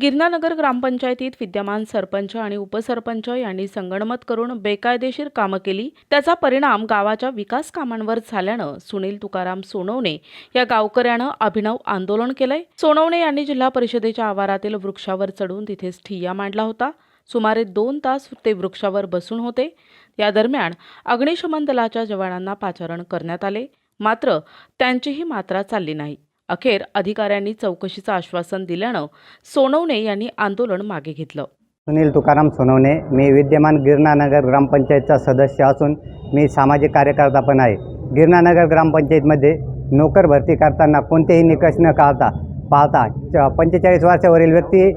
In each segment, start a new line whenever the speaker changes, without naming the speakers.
गिरणानगर ग्रामपंचायतीत विद्यमान सरपंच आणि उपसरपंच यांनी संगणमत करून बेकायदेशीर कामं केली. त्याचा परिणाम गावाच्या विकास कामांवर झाल्यानं सुनील तुकाराम सोनवणे या गावकऱ्यानं अभिनव आंदोलन केलंय. सोनवणे यांनी जिल्हा परिषदेच्या आवारातील वृक्षावर चढून तिथेच ठिय्या मांडला होता. सुमारे दोन तास ते वृक्षावर बसून होते. या दरम्यान अग्निशमन दलाच्या जवानांना पाचारण करण्यात आले. मात्र त्यांचीही मात्रा चालली नाही. अखेर अधिकाऱ्यांनी चौकशीचं आश्वासन दिल्यानं सोनवणे यांनी आंदोलन मागे घेतलं.
सुनील तुकाराम सोनवणे मी विद्यमान गिरणानगर ग्रामपंचायतचा सदस्य असून मी सामाजिक कार्यकर्ता पण आहे. गिरणानगर ग्रामपंचायतमध्ये नोकर भरती करताना कोणतेही निकष न काढता पाहता च- पंचेचाळीस वर्षावरील व्यक्ती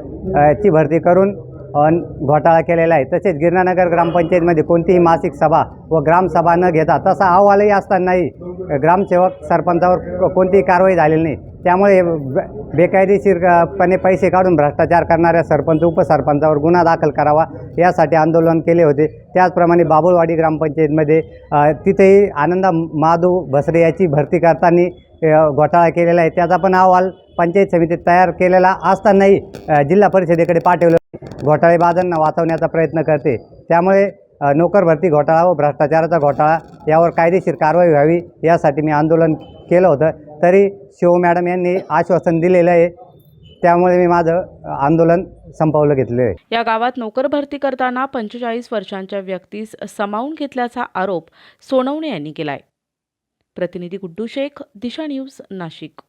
ची भरती करून घोटाळा केलेला आहे. तसेच गिरणानगर ग्रामपंचायतमध्ये कोणतीही मासिक सभा व ग्रामसभा न घेता तसा अहवालही असतानाही ग्रामसेवक सरपंचावर कोणतीही कारवाई झालेली नाही. त्यामुळे बे- बेकायदेशीरपणे पैसे काढून भ्रष्टाचार करणाऱ्या सरपंच उपसरपंचावर गुन्हा दाखल करावा यासाठी आंदोलन केले होते. त्याचप्रमाणे बाबुळवाडी ग्रामपंचायतमध्ये तिथेही आनंदा माधव भसरे याची भरती करताना घोटाळा केलेला आहे. त्याचा पण अहवाल पंचायत समितीत तयार केलेला असतानाही जिल्हा परिषदेकडे पाठवलं. घोटाळेबाजांना वाचवण्याचा प्रयत्न करते. त्यामुळे नोकर भरती घोटाळा व भ्रष्टाचाराचा घोटाळा यावर कायदेशीर कारवाई व्हावी यासाठी मी आंदोलन केलं होतं. तरी शिव मॅडम यांनी आश्वासन दिलेलं आहे. त्यामुळे मी माझं आंदोलन संपवलं घेतलं आहे
या गावात नोकर भरती करताना पंचेचाळीस वर्षांच्या व्यक्तीस समावून घेतल्याचा आरोप सोनवणे यांनी केलाय. प्रतिनिधी गुड्डू शेख दिशा न्यूज नाशिक.